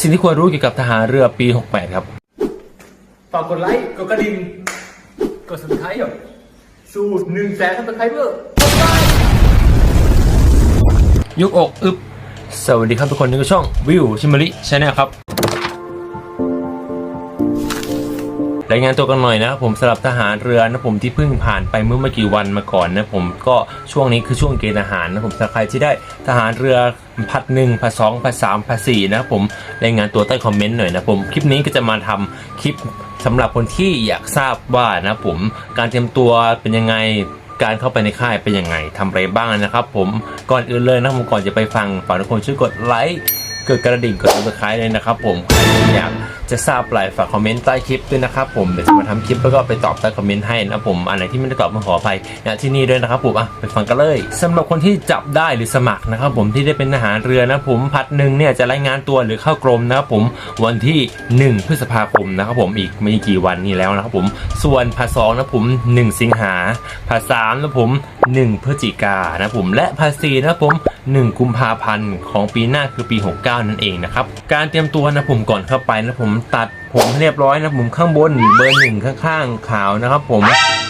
สิ่งที่ควรรู้เกี่ยวกับทหารเรือปี 68 ครับ ฝากกดไลค์ กดกระดิ่ง กด subscribe สูตรหนึ่งแสน subscriber ยุกอก อึบ สวัสดีครับทุกคนนี่ก็ช่องวิวชิม a ริชาแนลครับ รายงานตัวกันหน่อยนะครับผมสำหรับทหารเรือนะผมที่เพิ่งผ่านไปเมื่อไม่กี่วันมาก่อนนะผมก็ช่วงนี้คือช่วงเกณฑ์ทหารนะผมสำหรับใครที่ได้ทหารเรือพัดหนึ่งพัดสองพัดสามพัดสี่นะครับผมรายงานตัวใต้คอมเมนต์หน่อยนะผมคลิปนี้ก็จะมาทำคลิปสำหรับคนที่อยากทราบว่านะผมการเตรียมตัวเป็นยังไงการเข้าไปในค่ายเป็นยังไงทำอะไรบ้างนะครับ ผมก่อนอื่นเลยนะผมก่อนจะไปฟังฝากทุกคนช่วยกดไลค์ กดกระดิ่งกดติดตามเลยนะครับผมใครที่อยากจะทราบอะไรฝากคอมเมนต์ใต้คลิปด้วยนะครับผมเดี๋ยวจะมาทำคลิปแล้วก็ไปตอบใต้คอมเมนต์ให้นะผมอันไหนที่ไม่ได้ตอบมาขออภัยนะที่นี่ด้วยนะครับผมอะไปฟังกันเลยสำหรับคนที่จับได้หรือสมัครนะครับผมที่ได้เป็นทหารเรือนะผมพัดหนึ่งเนี่ยจะรายงานตัวหรือเข้ากรมนะครับผมวันที่ 1 พฤษภาคมนะครับผมอีกไม่กี่วันนี้แล้วนะครับผมส่วนภาสองนะผม 1 สิงหาภาสามนะผม 1 พฤศจิกานะผมและภาษีนะครับผม 1 กุมภาพันธ์ของปีหน้าคือปี 69 นั่นเองนะครับ การเตรียมตัวนะผมก่อนเข้าไปนะผมตัดผมเรียบร้อยนะผมข้างบนเบอร์หนึ่งข้างๆขาวนะครับ ผม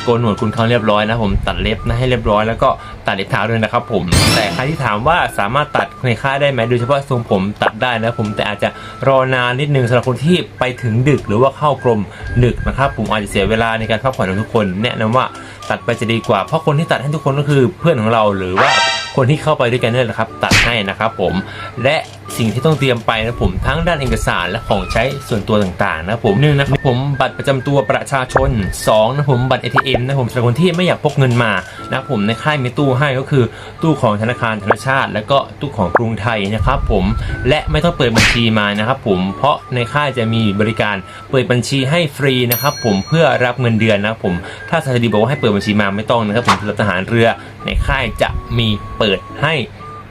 โกนหนวดคุณเขาเรียบร้อยนะผมตัดเล็บนะให้เรียบร้อยแล้วก็ตัดเล็บเท้าด้วยนะครับ ผมแต่ใครที่ถามว่าสามารถตัดในค่ายได้ไหมโดยเฉพาะทรงผมตัดได้นะผมแต่อาจจะรอนานนิดนึงสำหรับคนที่ไปถึงดึกหรือว่าเข้ากรมดึกนะครับ ผมอาจจะเสียเวลาในการพักผ่อนของทุกคน แนะนำว่าตัดไปจะดีกว่าเพราะคนที่ตัดให้ทุกคนก็คือเพื่อนของเราหรือว่า คนที่เข้าไปด้วยกันนี่แหละครับ ตัดให้นะครับผมและ สิ่งที่ต้องเตรียมไปนะผมทั้งด้านเอกสารและของใช้ส่วนตัวต่างๆนะผมหนึ่งนะครับผมบัตรประจำตัวประชาชน2นะผมบัตร ATM นะผมสำหรับคนที่ไม่อยากพกเงินมานะผมในค่ายมีตู้ให้ก็คือตู้ของธนาคารธนชาติ และก็ตู้ของกรุงไทยนะครับผมและไม่ต้องเปิดบัญชีมานะครับผมเพราะในค่ายจะมีบริการเปิดบัญชีให้ฟรีนะครับผมเพื่อรับเงินเดือนนะครับผมถ้าสถานีบอกว่าให้เปิดบัญชีมาไม่ต้องนะครับผมสำหรับทหารเรือในค่ายจะมีเปิดให้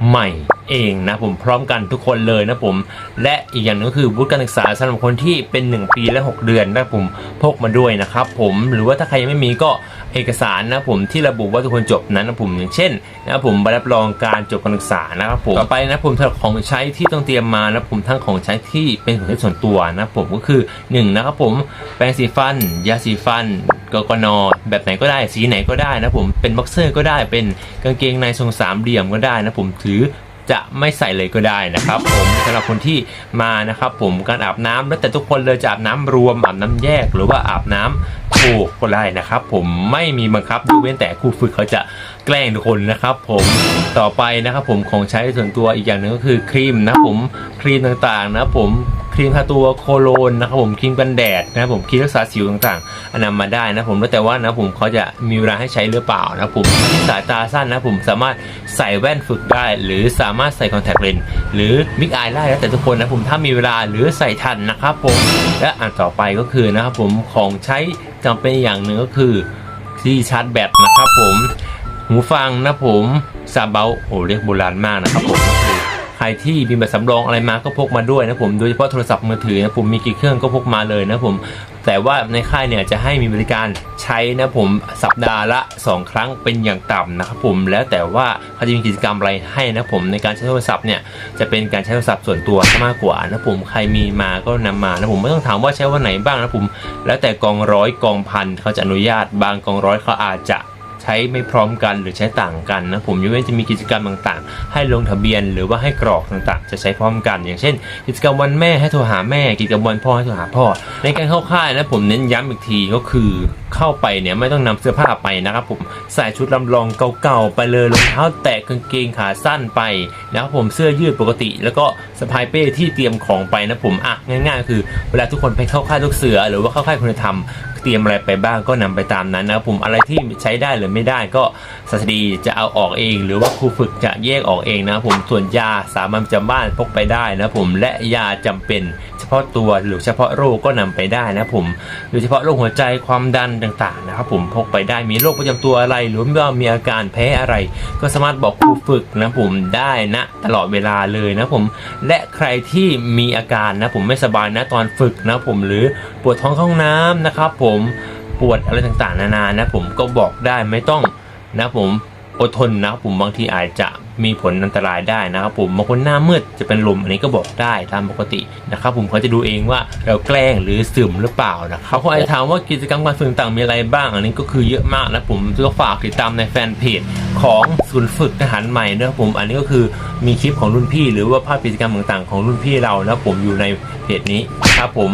ใหม่เองนะผมพร้อมกันทุกคนเลยนะผม และอีกอย่างหนึงก็คือวุฒิการศึกษาสำหรับคนที่เป็น 1 ปีและ 6 เดือนนะผมพกมาด้วยนะครับผมหรือว่าถ้าใครยังไม่มีก็เอกสารนะผมที่ระบุว่าทุกคนจบนั้นนะผมอย่างเช่นนะผมใบรับรองการจบการศึกษานะครับผมต่อไปนะผมสำหรับของใช้ที่ต้องเตรียมมานะผมทั้งของใช้ที่เป็นของใช้ส่วนตัวนะผมก็คือ1นะครับผมแปรงสีฟัน ยาสีฟัน กกนแบบไหนก็ได้สีไหนก็ได้นะผมเป็นบ็อกเซอร์ก็ได้เป็นกางเกงในทรงสามเหลี่ยมก็ได้นะผมถือจะไม่ใส่เลยก็ได้นะครับผมสำหรับคนที่มานะครับผมการอาบน้ำแล้วแต่ทุกคนเลยจะอาบน้ำรวมอาบน้ำแยกหรือว่าอาบน้ำโคก็ได้นะครับ ผมไม่มีบังคับยกเว้นแต่ครูฝึกเขาจะแกล้งทุกคนนะครับ ผมต่อไปนะครับผมของใช้ส่วนตัวอีกอย่างหนึ่งก็คือครีมนะครับผมครีมต่างๆนะครับผม รีมทาตัวโคโลนนะครับผมครีมกันแดดนะครับผมครีมรักษาสิวต่างๆอันนำมาได้นะผมแล้วแต่ว่านะผมเขาจะมีเวลาให้ใช้หรือเปล่านะผมสายตาสั้นนะผมสามารถใส่แว่นฝึกได้ หรือสามารถใส่คอนแทคเลนส์หรือมิกอายได้แล้วแต่ทุกคนนะผมถ้ามีเวลาหรือใส่ทันนะครับผมและอันต่อไปก็คือนะครับผมของใช้จำเป็นอย่างหนึ่งก็คือที่ชาร์จแบตนะครับผมหูฟังนะผมซาเบลโอ้เรียกโบราณมากนะครับผม ใครที่มีแบบสำรองอะไรมาก็พกมาด้วยนะผมโดยเฉพาะโทรศัพท์มือถือนะผมมีกี่เครื่องก็พกมาเลยนะผมแต่ว่าในค่ายเนี่ยจะให้มีบริการใช้นะผมสัปดาห์ละ 2 ครั้งเป็นอย่างต่ำนะครับผมแล้วแต่ว่าเขาจะมีกิจกรรมอะไรให้นะผมในการใช้โทรศัพท์เนี่ยจะเป็นการใช้โทรศัพท์ส่วนตัวมากกว่านะผมใครมีมาก็นำมานะผมไม่ต้องถามว่าใช้วันไหนบ้างนะผมแล้วแต่กองร้อยกองพันเขาจะอนุญาตบางกองร้อยเขาอาจจะ ใช้ไม่พร้อมกันหรือใช้ต่างกันนะผมยกเว้นจะมีกิจกรรมต่างๆ ให้ลงทะเบียนหรือว่าให้กรอกต่างๆ จะใช้พร้อมกัน อย่างเช่น กิจกรรมวันแม่ให้โทรหาแม่กิจกรรมวันพ่อให้โทรหาพ่อ ในการเข้าค่ายนะผมเน้นย้ำอีกทีก็คือเข้าไปเนี่ยไม่ต้องนำเสื้อผ้าไปนะครับผมใส่ชุดลำลองเก่าๆไปเลยรองเท้าแตะกางเกงขาสั้นไปนะครับผมเสื้อยืดปกติ แล้วก็สะพายเป้ที่เตรียมของไปนะผมอะง่าย ๆ คือเวลาทุกคนไปเข้าค่ายลูกเสือ หรือว่าเข้าค่ายคุณธรรมเตรียมอะไรไปบ้างก็นำไปตามนั้นนะครับผมอะไรที่ใช้ได้หรือไม่ได้ก็ศาสดีจะเอาออกเอง หรือว่าครูฝึกจะแยกออกเองนะผมส่วนยาสามัญประจำบ้านพกไปได้นะผมและยาจำเป็น เฉพาะตัวหรือเฉพาะโรคก็นำไปได้นะผมโดยเฉพาะโรคหัวใจความดันต่างๆนะครับผมพกไปได้มีโรคประจำตัวอะไร หรือว่ามีอาการแพ้อะไร ก็สามารถบอกครูฝึกนะผมได้นะตลอดเวลาเลยนะผมและใครที่มีอาการนะผมไม่สบายนะตอนฝึกนะผมหรือปวดท้องข้าห้องน้ำนะครับผมปวดอะไรต่างๆ นานานะผมก็บอกได้ไม่ต้องนะผมอดทนนะครับผมบางทีอาจจะมีผลอันตรายได้นะครับผมบางคนหน้ามืดจะเป็นลมอันนี้ก็บอกได้ตามปกตินะครับผมเขาจะดูเองว่าเราแกล้งหรือซึมหรือเปล่านะครับเขาอาจจะถามว่ากิจกรรมการฝึกต่างๆมีอะไรบ้าง อันนี้ก็คือเยอะมากนะผมก็ฝากติดตามในแฟนเพจของศูนย์ฝึกทหารใหม่นะครับผมอันนี้ก็คือมีคลิปของรุ่นพี่ หรือว่าภาพกิจกรรมต่างๆ ของรุ่นพี่เรานะผมอยู่ในเพจนี้ครับผม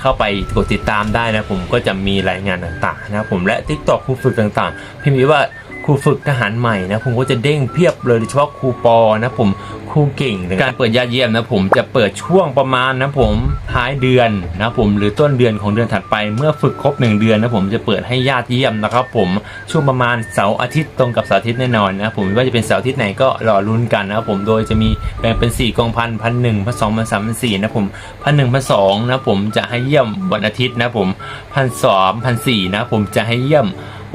เข้าไปกดติดตามได้นะผมก็จะมีรายงานต่างๆนะผมและ Tik t o k ครูฝึกต่างๆพิมพ์ว่า ครูฝึกทหารใหม่นะผมก็จะเด้งเพียบเลยโดยเฉพาะครูปอนะผมครูเก่งการเปิดยอดเยี่ยมนะผมจะเปิดช่วงประมาณนะผมท้ายเดือนนะผมหรือต้นเดือนของเดือนถัดไปเมื่อฝึกครบ 1 เดือนนะผมจะเปิดให้ญาติเยี่ยมนะครับผมช่วงประมาณเสาร์อาทิตย์ตรงกับเสาร์อาทิตย์แน่นอนนะผมว่าจะเป็นเสาร์อาทิตย์ไหนก็รอลุ้นกันนะครับผมโดยจะมีแบ่งเป็น 4กองพันพันหนึ่งพันสองพันสามพันสี่นะผมพันหนึ่งพันสองนะผมจะให้เยี่ยมวันอาทิตย์นะผมพันสองพันสี่นะผมจะให้เยี่ยม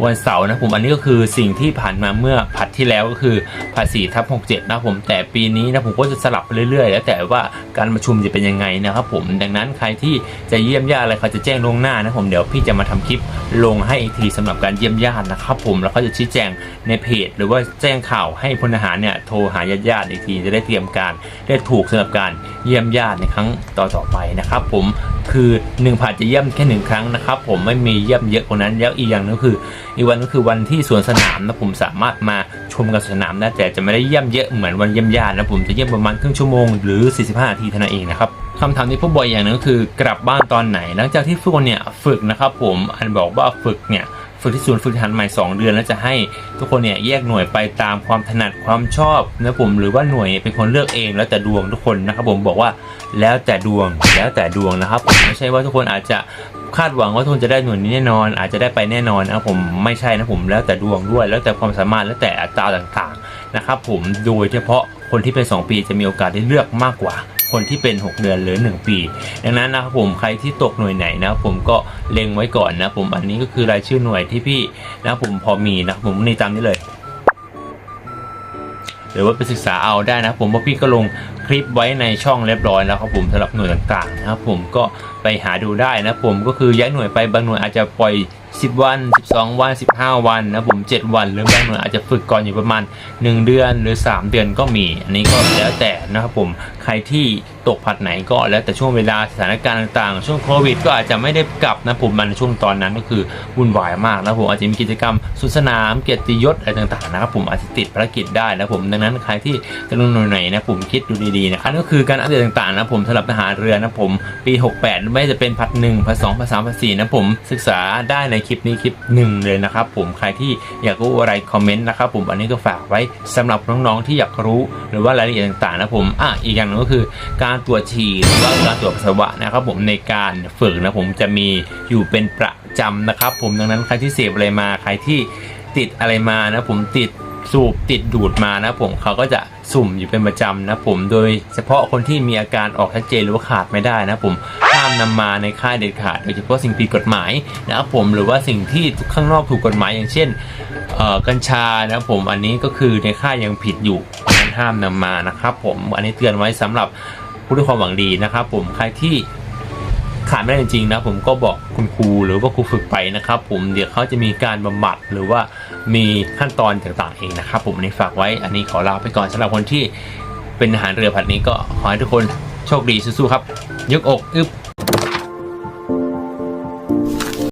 วันเสาร์นะผมอันนี้ก็คือสิ่งที่ผ่านมาเมื่อผัดที่แล้วก็คือผัดสี่ทับหกเจ็ดนะผมแต่ปีนี้นะผมก็จะสลับไปเรื่อยๆ แล้วแต่ว่าการประชุมจะเป็นยังไงนะครับผมดังนั้นใครที่จะเยี่ยมญาติอะไรเขาจะแจ้งล่วงหน้านะผมเดี๋ยวพี่จะมาทำคลิปลงให้อีกทีสำหรับการเยี่ยมญาตินะครับผมแล้วเขาจะชี้แจงในเพจ หรือว่าแจ้งข่าวให้พลทหารเนี่ยโทรหาญาติญาติๆอีกทีจะได้เตรียมการได้ถูกสำหรับการเยี่ยมญาติในครั้งต่อๆไปนะครับผมคือหนึ่งผัดจะเยี่ยมแค่หนึ่งครั้งนะครับ ผมไม่มีเยี่ยมเยอะกว่านั้นแล้วอีกอย่างนึงก็คือ อีกวันก็คือวันที่สวนสนามนะผมสามารถมาชมกับสนามได้แต่จะไม่ได้เยี่ยมเยอะเหมือนวันเยี่ยมญาตินะผมจะเยี่ยมประมาณครึ่งชั่วโมงหรือ 45นาทีเท่านั้นเองนะครับคำถามที่พบบ่อยอย่างนึงก็คือกลับบ้านตอนไหน หลังจากที่ฝึกเนี่ยฝึกนะครับผมอันบอกว่าฝึกเนี่ย ฝึกที่ศูนย์ฝึกทหารใหม่ 2 เดือน แล้วจะให้ทุกคนเนี่ยแยกหน่วยไปตามความถนัดความชอบนะผมหรือว่าหน่วยเป็นคนเลือกเองแล้วแต่ดวงทุกคนนะครับผมบอกว่าแล้วแต่ดวงแล้วแต่ดวงนะครับผมไม่ใช่ว่าทุกคนอาจจะคาดหวังว่าทุกคนจะได้หน่วยนี้แน่นอน อาจจะได้ไปแน่นอนนะผมไม่ใช่นะผมแล้วแต่ดวงด้วย แล้วแต่ความสามารถแล้วแต่อัตราต่างๆนะครับผมโดยเฉพาะคนที่เป็น 2 ปีจะมีโอกาสได้เลือกมากกว่า คนที่เป็น 6 เดือนหรือ 1 ปี ดังนั้นนะครับผมใครที่ตกหน่วยไหนนะครับผมก็เล็งไว้ก่อนนะผมอันนี้ก็คือรายชื่อหน่วยที่พี่นะผมพอมีนะผมนี่ตามนี้เลยหรือว่าไปศึกษาเอาได้นะผมเพราะพี่ก็ลงคลิปไว้ในช่องเรียบร้อยแล้วครับผมสำหรับหน่วยต่างๆนะครับผมก็ไปหาดูได้นะผมก็คือย้ายหน่วยไปบางหน่วยอาจจะปล่อย 10 วัน 12 วัน 15 วันนะผม 7 วัน หรือบางหน่วยอาจจะฝึกก่อนอยู่ประมาณ 1 เดือนหรือ 3 เดือนก็มี อันนี้ก็แล้วแต่นะครับผมใครที่ตกผัดไหนก็แล้วแต่ช่วงเวลาสถานการณ์ต่างๆ ช่วงโควิดก็อาจจะไม่ได้กลับนะผมมันช่วงตอนนั้นก็คือวุ่นวายมากนะผมอาจจะมีกิจกรรมสุดสนามเกียรติยศอะไรต่างๆนะครับผมอาจจะติดภารกิจได้นะผมดังนั้นใครที่จะลงหน่วยไหนนะผมคิดดูดีๆนะอันก็คือการอัปเดตต่างๆนะผมสำหรับทหารเรือนะผมปี 68 ไม่จะเป็นพัดหนึ่งพัดสองพัดสามพัดสี่นะผมศึกษาได้ในคลิปนี้คลิปหนึ่งเลยนะครับผมใครที่อยากรู้อะไรคอมเมนต์นะครับผมอันนี้ก็ฝากไว้สำหรับน้องๆที่อยากรู้หรือว่ารายละเอียดต่างๆนะผมอะอีกอย่างหนึงก็คือการตรวจฉี่หรือว่าการตรวจปัสสาวะนะครับผมในการฝึกนะผมจะมีอยู่เป็นประจำนะครับผมดังนั้นใครที่เสพอะไรมาใครที่ติดอะไรมานะผมติด สูบติดดูดมานะผมเขาก็จะสุ่มอยู่เป็นประจำนะผมโดยเฉพาะคนที่มีอาการออกชัดเจนหรือว่าขาดไม่ได้นะผมห้ามนำมาในค่ายเด็ดขาดโดยเฉพาะสิ่งผิดกฎหมายนะครับผมหรือว่าสิ่งที่ข้างนอกถูกกฎหมายอย่างเช่นกัญชานะผมอันนี้ก็คือในค่ายยังผิดอยู่ดันห้ามนำมานะครับผมอันนี้เตือนไว้สำหรับผู้ด้วยความหวังดีนะครับผมใครที่ ขาดไม่ได้จริงๆนะผมก็บอกคุณครูหรือว่าครูฝึกไปนะครับ ผมเดี๋ยวเขาจะมีการบำบัดหรือว่ามีขั้นตอนต่างๆเองนะครับ ผมนี้ฝากไว้อันนี้ขอลาไปก่อนสำหรับคนที่เป็นอาหารเรือผัดนี้ก็ขอให้ทุกคนโชคดีสู้ๆครับยกอกอึบ